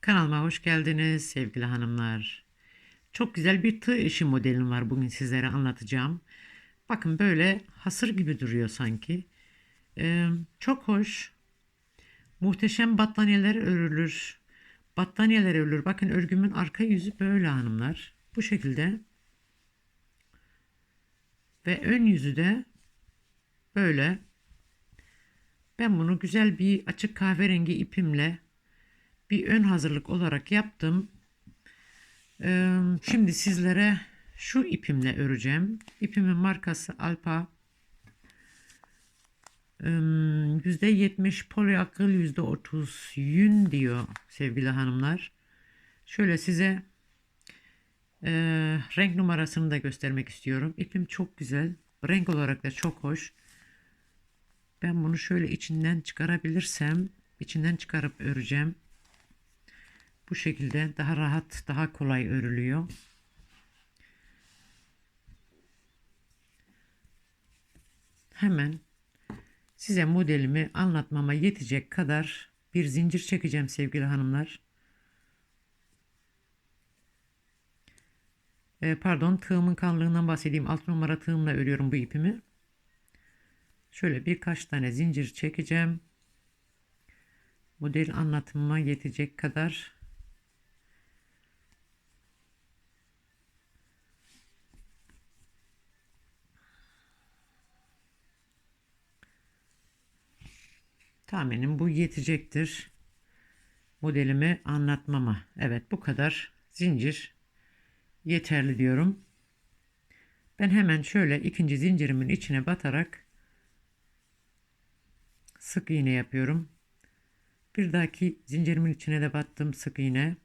Kanalıma hoş geldiniz sevgili hanımlar. Çok güzel bir tığ işi modelim var bugün sizlere anlatacağım. Bakın böyle hasır gibi duruyor sanki. Ee, çok hoş. Muhteşem battaniyeler örülür. Battaniyeler örülür. Bakın örgümün arka yüzü böyle hanımlar. Bu şekilde. Ve ön yüzü de böyle. Ben bunu güzel bir açık kahverengi ipimle bir ön hazırlık olarak yaptım. Ee, şimdi sizlere şu ipimle öreceğim. İpimin markası Alpa. Ee, %70 poliakıl %30 yün diyor sevgili hanımlar. Şöyle size e, renk numarasını da göstermek istiyorum. İpim çok güzel. Renk olarak da çok hoş. Ben bunu şöyle içinden çıkarabilirsem içinden çıkarıp öreceğim. Bu şekilde daha rahat, daha kolay örülüyor. Hemen size modelimi anlatmama yetecek kadar bir zincir çekeceğim sevgili hanımlar. Ee, pardon tığımın kalınlığından bahsedeyim. 6 numara tığımla örüyorum bu ipimi. Şöyle birkaç tane zincir çekeceğim. Model anlatımıma yetecek kadar Tahminim bu yetecektir. Modelimi anlatmama. Evet bu kadar zincir yeterli diyorum. Ben hemen şöyle ikinci zincirimin içine batarak sık iğne yapıyorum. Bir dahaki zincirimin içine de battım sık iğne.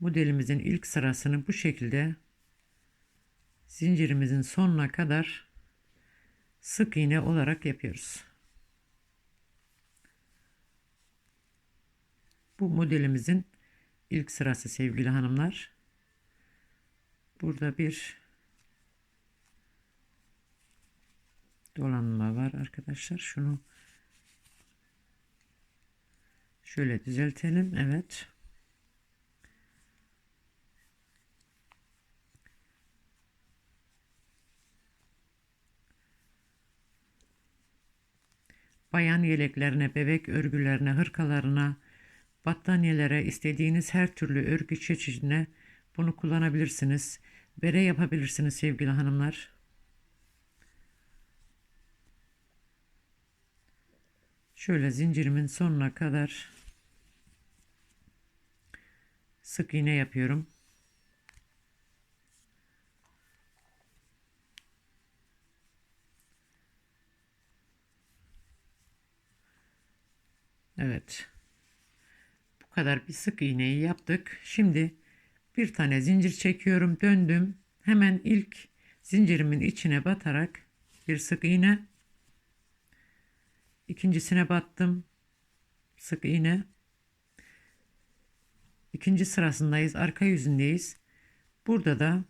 Modelimizin ilk sırasını bu şekilde zincirimizin sonuna kadar sık iğne olarak yapıyoruz. Bu modelimizin ilk sırası sevgili hanımlar. Burada bir dolanma var arkadaşlar. Şunu şöyle düzeltelim. Evet. Bayan yeleklerine, bebek örgülerine, hırkalarına, battaniyelere, istediğiniz her türlü örgü çeşidine bunu kullanabilirsiniz. Bere yapabilirsiniz sevgili hanımlar. Şöyle zincirimin sonuna kadar sık iğne yapıyorum. Evet kadar bir sık iğneyi yaptık. Şimdi bir tane zincir çekiyorum. Döndüm. Hemen ilk zincirimin içine batarak bir sık iğne. ikincisine battım. Sık iğne. İkinci sırasındayız. Arka yüzündeyiz. Burada da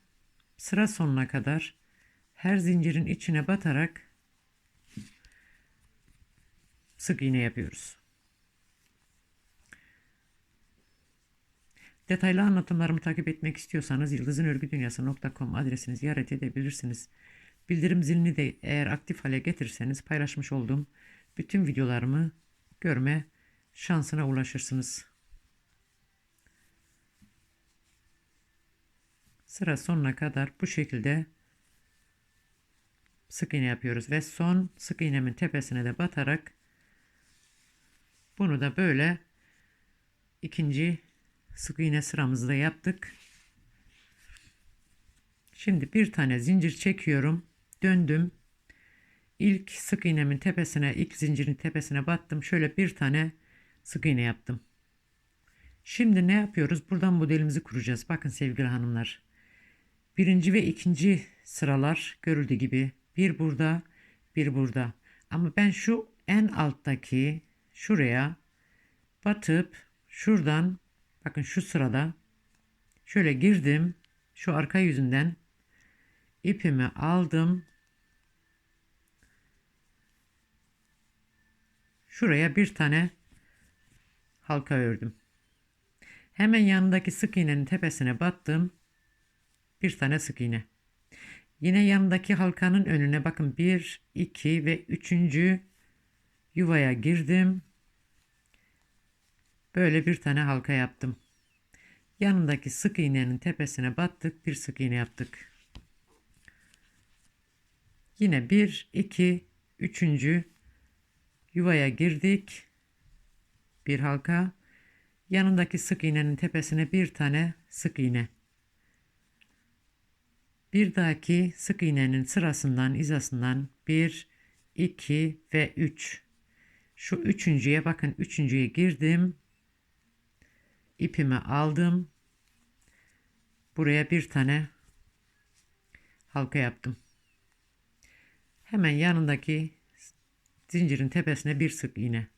sıra sonuna kadar her zincirin içine batarak sık iğne yapıyoruz. Detaylı anlatımlarımı takip etmek istiyorsanız yıldızınörgüdünyası.com adresini ziyaret edebilirsiniz. Bildirim zilini de eğer aktif hale getirirseniz paylaşmış olduğum bütün videolarımı görme şansına ulaşırsınız. Sıra sonuna kadar bu şekilde sık iğne yapıyoruz ve son sık iğnemin tepesine de batarak bunu da böyle ikinci sık iğne sıramızı yaptık. Şimdi bir tane zincir çekiyorum. Döndüm. İlk sık iğnemin tepesine, ilk zincirin tepesine battım. Şöyle bir tane sık iğne yaptım. Şimdi ne yapıyoruz? Buradan modelimizi kuracağız. Bakın sevgili hanımlar. Birinci ve ikinci sıralar görüldüğü gibi bir burada, bir burada. Ama ben şu en alttaki şuraya batıp şuradan Bakın şu sırada şöyle girdim. Şu arka yüzünden ipimi aldım. Şuraya bir tane halka ördüm. Hemen yanındaki sık iğnenin tepesine battım. Bir tane sık iğne. Yine yanındaki halkanın önüne bakın 1, 2 ve 3. yuvaya girdim. Böyle bir tane halka yaptım. Yanındaki sık iğnenin tepesine battık. Bir sık iğne yaptık. Yine 1, 2, 3. yuvaya girdik. Bir halka. Yanındaki sık iğnenin tepesine bir tane sık iğne. Bir dahaki sık iğnenin sırasından, izasından 1, 2 ve 3. Şu üçüncüye bakın üçüncüye girdim. İpimi aldım. Buraya bir tane halka yaptım. Hemen yanındaki zincirin tepesine bir sık iğne.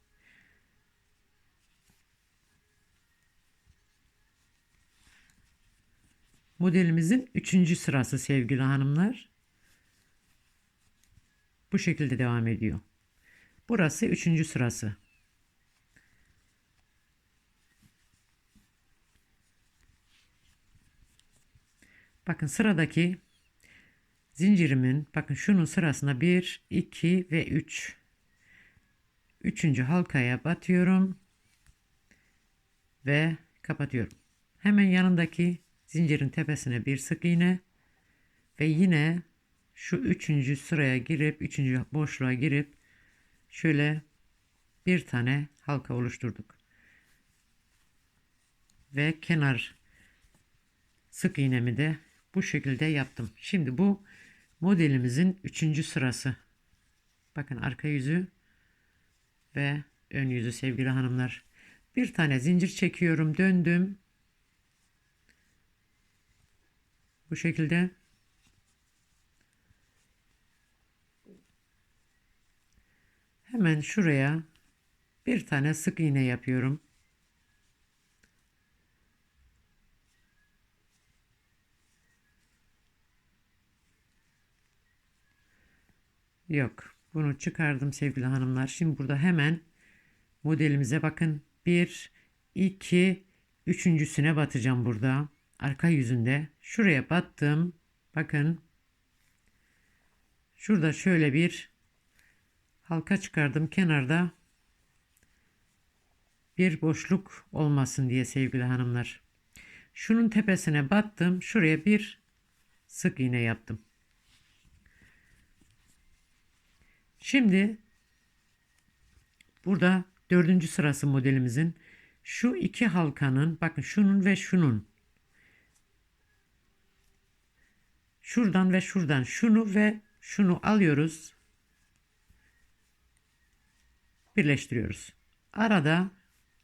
Modelimizin üçüncü sırası sevgili hanımlar. Bu şekilde devam ediyor. Burası üçüncü sırası. Bakın sıradaki zincirimin bakın şunun sırasına 1, 2 ve 3. Üçüncü halkaya batıyorum ve kapatıyorum. Hemen yanındaki zincirin tepesine bir sık iğne ve yine şu üçüncü sıraya girip üçüncü boşluğa girip şöyle bir tane halka oluşturduk. Ve kenar sık iğnemi de bu şekilde yaptım. Şimdi bu modelimizin üçüncü sırası. Bakın arka yüzü ve ön yüzü sevgili hanımlar. Bir tane zincir çekiyorum, döndüm. Bu şekilde hemen şuraya bir tane sık iğne yapıyorum. Yok. Bunu çıkardım sevgili hanımlar. Şimdi burada hemen modelimize bakın. 1, 2, üçüncüsüne batacağım burada. Arka yüzünde. Şuraya battım. Bakın. Şurada şöyle bir halka çıkardım. Kenarda bir boşluk olmasın diye sevgili hanımlar. Şunun tepesine battım. Şuraya bir sık iğne yaptım. Şimdi burada dördüncü sırası modelimizin şu iki halkanın bakın şunun ve şunun şuradan ve şuradan şunu ve şunu alıyoruz birleştiriyoruz. Arada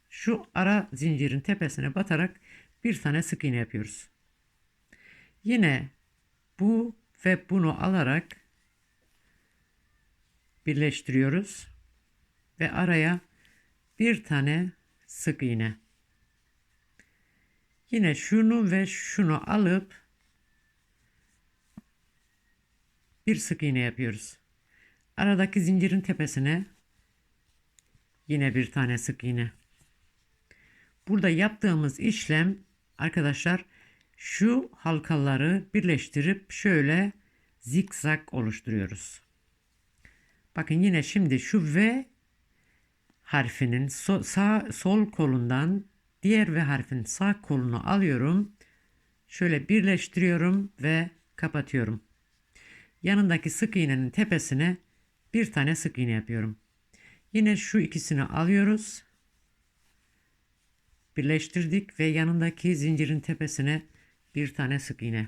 şu ara zincirin tepesine batarak bir tane sık iğne yapıyoruz. Yine bu ve bunu alarak birleştiriyoruz ve araya bir tane sık iğne. Yine şunu ve şunu alıp bir sık iğne yapıyoruz. Aradaki zincirin tepesine yine bir tane sık iğne. Burada yaptığımız işlem arkadaşlar şu halkaları birleştirip şöyle zikzak oluşturuyoruz. Bakın yine şimdi şu V harfinin so, sağ sol kolundan diğer V harfin sağ kolunu alıyorum. Şöyle birleştiriyorum ve kapatıyorum. Yanındaki sık iğnenin tepesine bir tane sık iğne yapıyorum. Yine şu ikisini alıyoruz. Birleştirdik ve yanındaki zincirin tepesine bir tane sık iğne.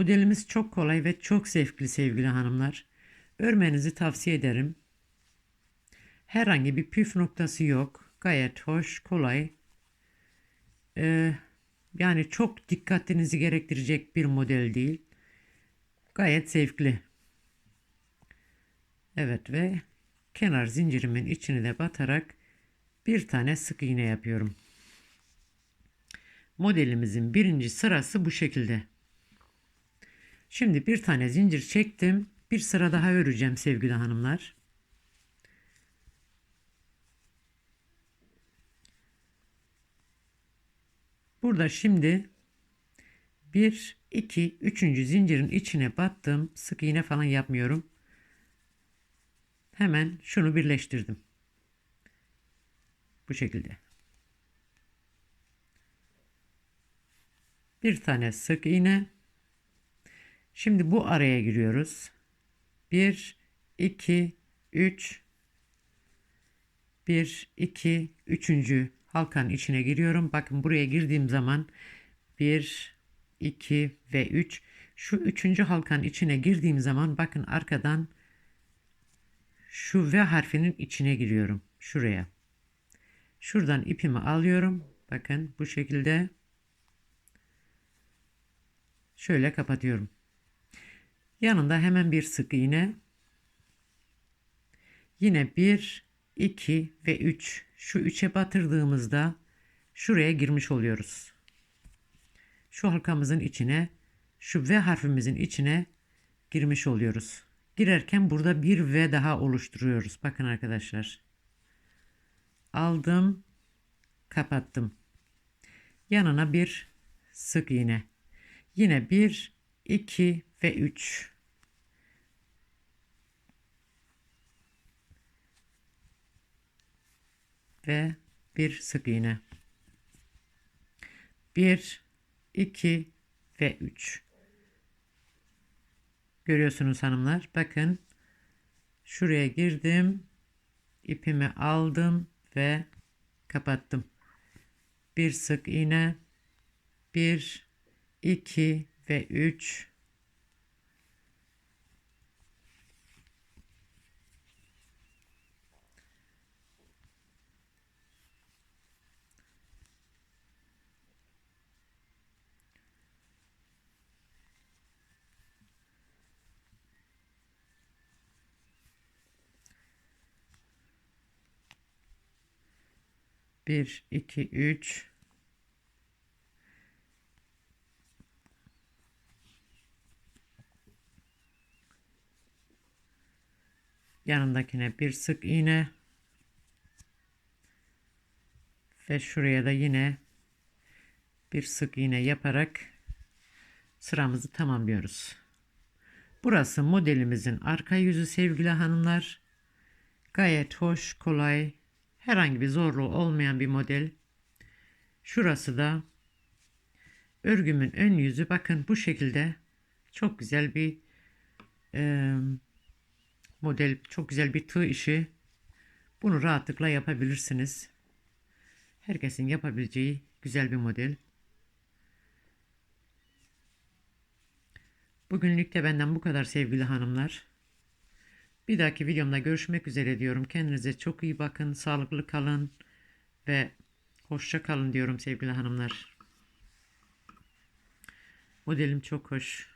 Modelimiz çok kolay ve çok zevkli sevgili hanımlar. Örmenizi tavsiye ederim. Herhangi bir püf noktası yok. Gayet hoş, kolay. Ee, yani çok dikkatinizi gerektirecek bir model değil. Gayet zevkli. Evet ve kenar zincirimin içine de batarak bir tane sık iğne yapıyorum. Modelimizin birinci sırası bu şekilde. Şimdi bir tane zincir çektim. Bir sıra daha öreceğim sevgili hanımlar. Burada şimdi 1, 2, 3. zincirin içine battım. Sık iğne falan yapmıyorum. Hemen şunu birleştirdim. Bu şekilde. Bir tane sık iğne. Şimdi bu araya giriyoruz. 1, 2, 3. 1, 2, 3. halkanın içine giriyorum. Bakın buraya girdiğim zaman 1, 2 ve 3. Şu üçüncü halkanın içine girdiğim zaman bakın arkadan şu V harfinin içine giriyorum. Şuraya. Şuradan ipimi alıyorum. Bakın bu şekilde şöyle kapatıyorum. Yanında hemen bir sık iğne. Yine 1, 2 ve 3. Şu 3'e batırdığımızda şuraya girmiş oluyoruz. Şu halkamızın içine, şu V harfimizin içine girmiş oluyoruz. Girerken burada bir V daha oluşturuyoruz. Bakın arkadaşlar. Aldım, kapattım. Yanına bir sık iğne. Yine 1, 2 ve 3. Ve bir sık iğne. 1, 2 ve 3. Görüyorsunuz hanımlar. Bakın şuraya girdim. ipimi aldım ve kapattım. Bir sık iğne. 1, 2 ve 3. Bir, iki, üç. yanındakine bir sık iğne ve şuraya da yine bir sık iğne yaparak sıramızı tamamlıyoruz. Burası modelimizin arka yüzü sevgili hanımlar. Gayet hoş, kolay, herhangi bir zorluğu olmayan bir model. Şurası da örgümün ön yüzü. Bakın bu şekilde çok güzel bir e, model çok güzel bir tığ işi. Bunu rahatlıkla yapabilirsiniz. Herkesin yapabileceği güzel bir model. Bugünlük de benden bu kadar sevgili hanımlar. Bir dahaki videomda görüşmek üzere diyorum. Kendinize çok iyi bakın, sağlıklı kalın ve hoşça kalın diyorum sevgili hanımlar. Modelim çok hoş.